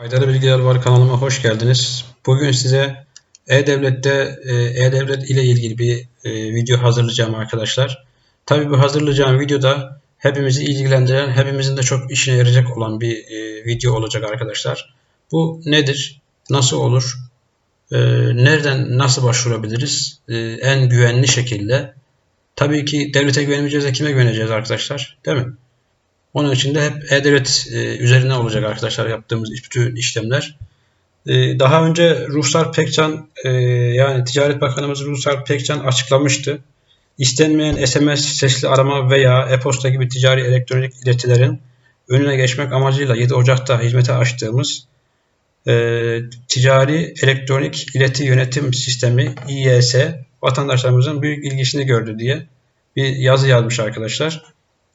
Faydalı Bilgiler Var kanalıma hoş geldiniz. Bugün size E-Devlet'te e, E-Devlet ile ilgili bir e, video hazırlayacağım arkadaşlar. Tabii bu hazırlayacağım videoda hepimizi ilgilendiren, hepimizin de çok işine yarayacak olan bir e, video olacak arkadaşlar. Bu nedir? Nasıl olur? Nereden nasıl başvurabiliriz? En güvenli şekilde. Tabii ki devlete güvenmeyeceğiz de kime güveneceğiz arkadaşlar? Değil mi? Onun için de hep E-Devlet e, üzerine olacak arkadaşlar yaptığımız bütün işlemler. E, daha önce Ruhsar Pekcan e, yani Ticaret Bakanımız Ruhsar Pekcan açıklamıştı. İstenmeyen SMS, sesli arama veya e-posta gibi ticari elektronik iletilerin önüne geçmek amacıyla 7 Ocak'ta hizmete açtığımız ticari elektronik ileti yönetim sistemi İYS vatandaşlarımızın büyük ilgisini gördü diye bir yazı yazmış arkadaşlar.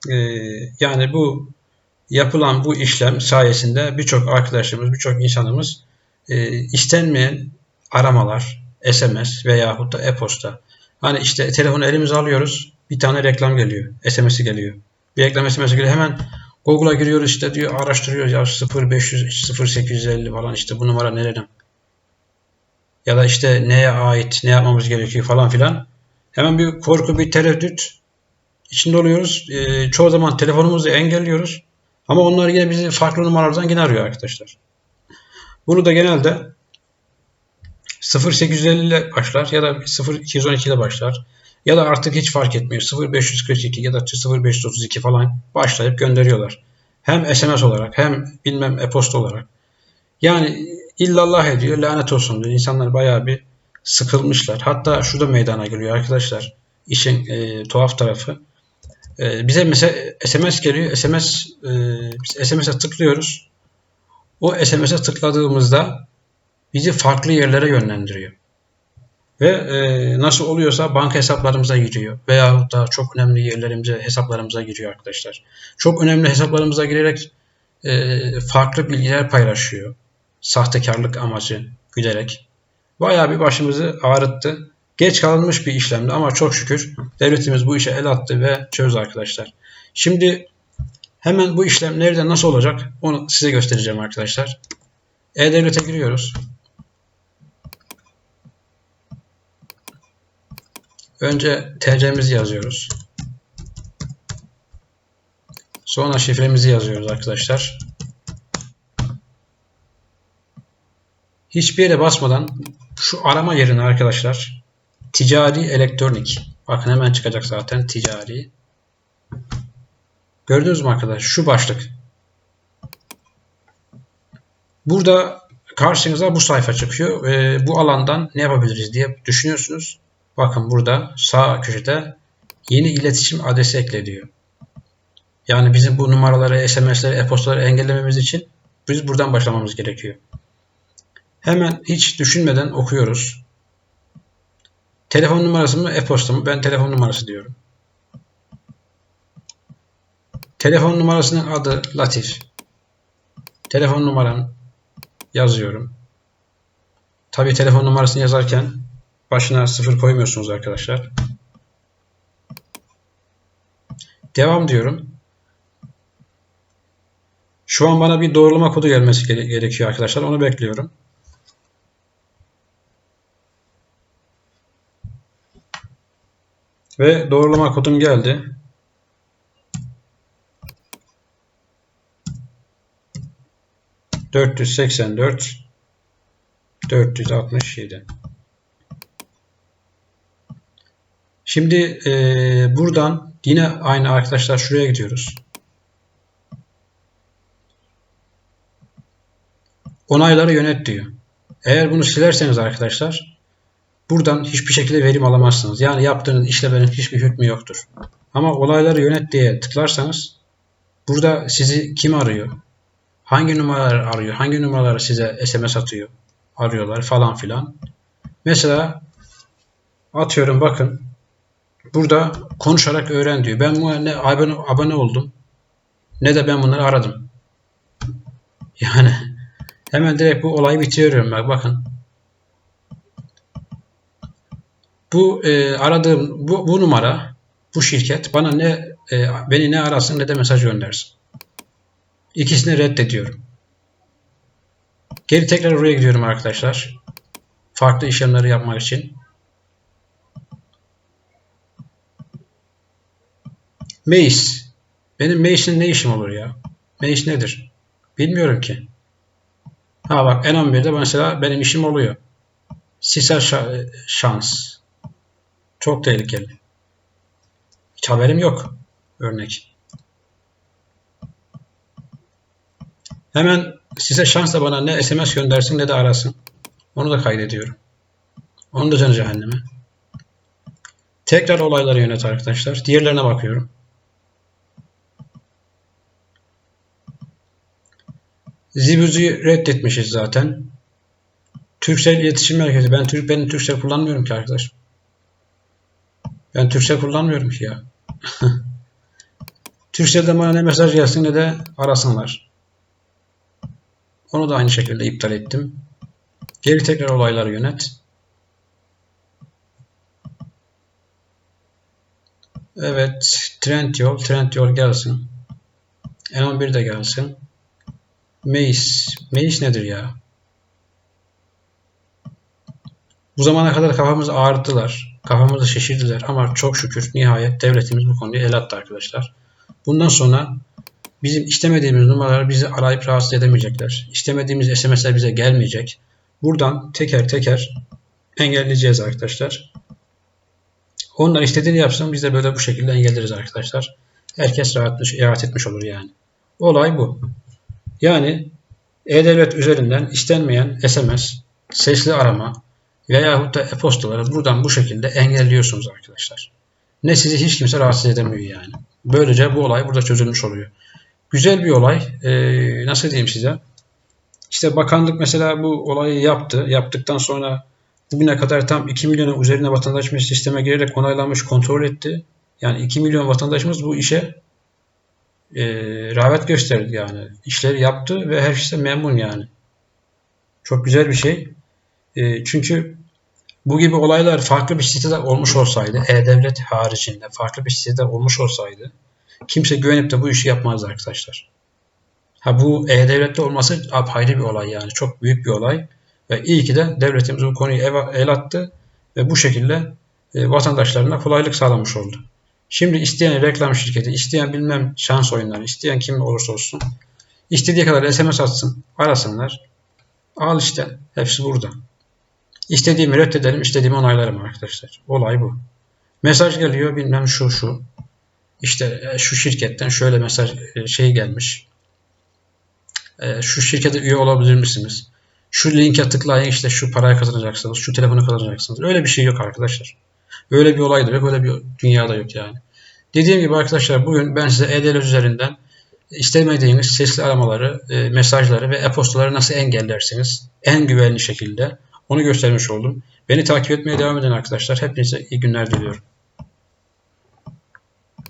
Ee, yani bu yapılan bu işlem sayesinde birçok arkadaşlarımız, birçok insanımız e, istenmeyen aramalar, SMS veya da e-posta. Hani işte telefonu elimize alıyoruz, bir tane reklam geliyor, SMS'i geliyor. Bir reklam SMS'i geliyor, hemen Google'a giriyoruz işte diyor, araştırıyoruz ya 0500, 0850 falan işte bu numara nereden? Ya da işte neye ait, ne yapmamız gerekiyor falan filan. Hemen bir korku, bir tereddüt içinde oluyoruz. E, çoğu zaman telefonumuzu engelliyoruz. Ama onlar yine bizi farklı numaralardan yine arıyor arkadaşlar. Bunu da genelde 0850 ile başlar ya da 0212 ile başlar. Ya da artık hiç fark etmiyor. 0542 ya da 0532 falan başlayıp gönderiyorlar. Hem SMS olarak hem bilmem e-posta olarak. Yani illallah ediyor, lanet olsun diyor. İnsanlar bayağı bir sıkılmışlar. Hatta şurada meydana geliyor arkadaşlar. İşin e, tuhaf tarafı. E, bize mesela SMS geliyor. SMS e, biz SMS'e tıklıyoruz. O SMS'e tıkladığımızda bizi farklı yerlere yönlendiriyor. Ve e, nasıl oluyorsa banka hesaplarımıza giriyor. Veya da çok önemli yerlerimize, hesaplarımıza giriyor arkadaşlar. Çok önemli hesaplarımıza girerek e, farklı bilgiler paylaşıyor. Sahtekarlık amacı güderek. Bayağı bir başımızı ağrıttı. Geç kalınmış bir işlemdi ama çok şükür devletimiz bu işe el attı ve çözdü arkadaşlar. Şimdi hemen bu işlem nerede nasıl olacak onu size göstereceğim arkadaşlar. E-Devlet'e giriyoruz. Önce TC'mizi yazıyoruz. Sonra şifremizi yazıyoruz arkadaşlar. Hiçbir yere basmadan şu arama yerine arkadaşlar Ticari elektronik. Bakın hemen çıkacak zaten ticari. Gördünüz mü arkadaşlar? Şu başlık. Burada karşınıza bu sayfa çıkıyor. E, bu alandan ne yapabiliriz diye düşünüyorsunuz. Bakın burada sağ köşede yeni iletişim adresi ekle diyor. Yani bizim bu numaraları, SMS'leri, e-postaları engellememiz için biz buradan başlamamız gerekiyor. Hemen hiç düşünmeden okuyoruz. Telefon numarası mı, e-posta mı? Ben telefon numarası diyorum. Telefon numarasının adı Latif. Telefon numaram yazıyorum. Tabi telefon numarasını yazarken başına sıfır koymuyorsunuz arkadaşlar. Devam diyorum. Şu an bana bir doğrulama kodu gelmesi gerekiyor arkadaşlar. Onu bekliyorum. Ve doğrulama kodum geldi. Dört yüz seksen dört dört yüz altmış yedi. Şimdi e, buradan yine aynı arkadaşlar şuraya gidiyoruz. Onayları yönet diyor. Eğer bunu silerseniz arkadaşlar Buradan hiçbir şekilde verim alamazsınız. Yani yaptığınız işlemenin hiçbir hükmü yoktur. Ama olayları yönet diye tıklarsanız burada sizi kim arıyor? Hangi numaralar arıyor? Hangi numaralar size SMS atıyor? Arıyorlar falan filan. Mesela atıyorum bakın burada konuşarak öğren diyor. Ben bu ne abone, abone oldum ne de ben bunları aradım. Yani hemen direkt bu olayı bitiriyorum. Bak bakın bu e, aradığım bu, bu numara bu şirket bana ne e, beni ne arasın ne de mesaj göndersin. İkisini reddediyorum. Geri tekrar oraya gidiyorum arkadaşlar. Farklı işlemleri yapmak için. Mace. Benim Mace'in ne işim olur ya? Mace nedir? Bilmiyorum ki. Ha bak N11'de mesela benim işim oluyor. Sisel şa- şans. Çok tehlikeli. Hiç haberim yok. Örnek. Hemen size şansla bana ne SMS göndersin ne de arasın. Onu da kaydediyorum. Onu da canı cehenneme. Tekrar olayları yönet arkadaşlar. Diğerlerine bakıyorum. Zibuz'u reddetmişiz zaten. Türksel İletişim Merkezi. Ben Türk benim Türksel kullanmıyorum ki arkadaş. Ben Türksel kullanmıyorum ki ya. Türksel'den bana ne mesaj gelsin ne de arasınlar. Onu da aynı şekilde iptal ettim. Geri tekrar olayları yönet. Evet. Trend yol. Trend yol gelsin. N11 de gelsin. Mace. Mace nedir ya? Bu zamana kadar kafamızı ağrıttılar. Kafamızı şişirdiler ama çok şükür nihayet devletimiz bu konuya el attı arkadaşlar. Bundan sonra bizim istemediğimiz numaraları bizi arayıp rahatsız edemeyecekler. İstemediğimiz SMS'ler bize gelmeyecek. Buradan teker teker engelleyeceğiz arkadaşlar. Onlar istediğini yapsın biz de böyle bu şekilde engelleriz arkadaşlar. Herkes rahat, rahat etmiş olur yani. Olay bu. Yani E-Devlet üzerinden istenmeyen SMS, sesli arama veyahut da e-postaları buradan bu şekilde engelliyorsunuz arkadaşlar. Ne sizi hiç kimse rahatsız edemiyor yani. Böylece bu olay burada çözülmüş oluyor. Güzel bir olay. Ee, nasıl diyeyim size? İşte bakanlık mesela bu olayı yaptı. Yaptıktan sonra bugüne kadar tam 2 milyona üzerine vatandaşımız sisteme girerek onaylanmış kontrol etti. Yani 2 milyon vatandaşımız bu işe e, rağbet gösterdi yani. İşleri yaptı ve her şeyse memnun yani. Çok güzel bir şey. E, çünkü bu gibi olaylar farklı bir sitede olmuş olsaydı, E-Devlet haricinde farklı bir sitede olmuş olsaydı kimse güvenip de bu işi yapmazdı arkadaşlar. Ha bu E-Devlet'te olması apayrı bir olay yani. Çok büyük bir olay. Ve iyi ki de devletimiz bu konuyu el attı ve bu şekilde e, vatandaşlarına kolaylık sağlamış oldu. Şimdi isteyen reklam şirketi, isteyen bilmem şans oyunları, isteyen kim olursa olsun istediği kadar SMS atsın, arasınlar. Al işte, hepsi burada. İstediğimi reddedelim, istediğimi onaylarım arkadaşlar. Olay bu. Mesaj geliyor bilmem şu şu. İşte e, şu şirketten şöyle mesaj e, şey gelmiş. E, şu şirkete üye olabilir misiniz? Şu linke tıklayın işte şu parayı kazanacaksınız, şu telefonu kazanacaksınız. Öyle bir şey yok arkadaşlar. Öyle bir olay da yok, öyle bir dünyada yok yani. Dediğim gibi arkadaşlar bugün ben size e-devlet üzerinden istemediğiniz sesli aramaları, mesajları ve e-postaları nasıl engellersiniz en güvenli şekilde onu göstermiş oldum. Beni takip etmeye devam eden arkadaşlar hepinize iyi günler diliyorum.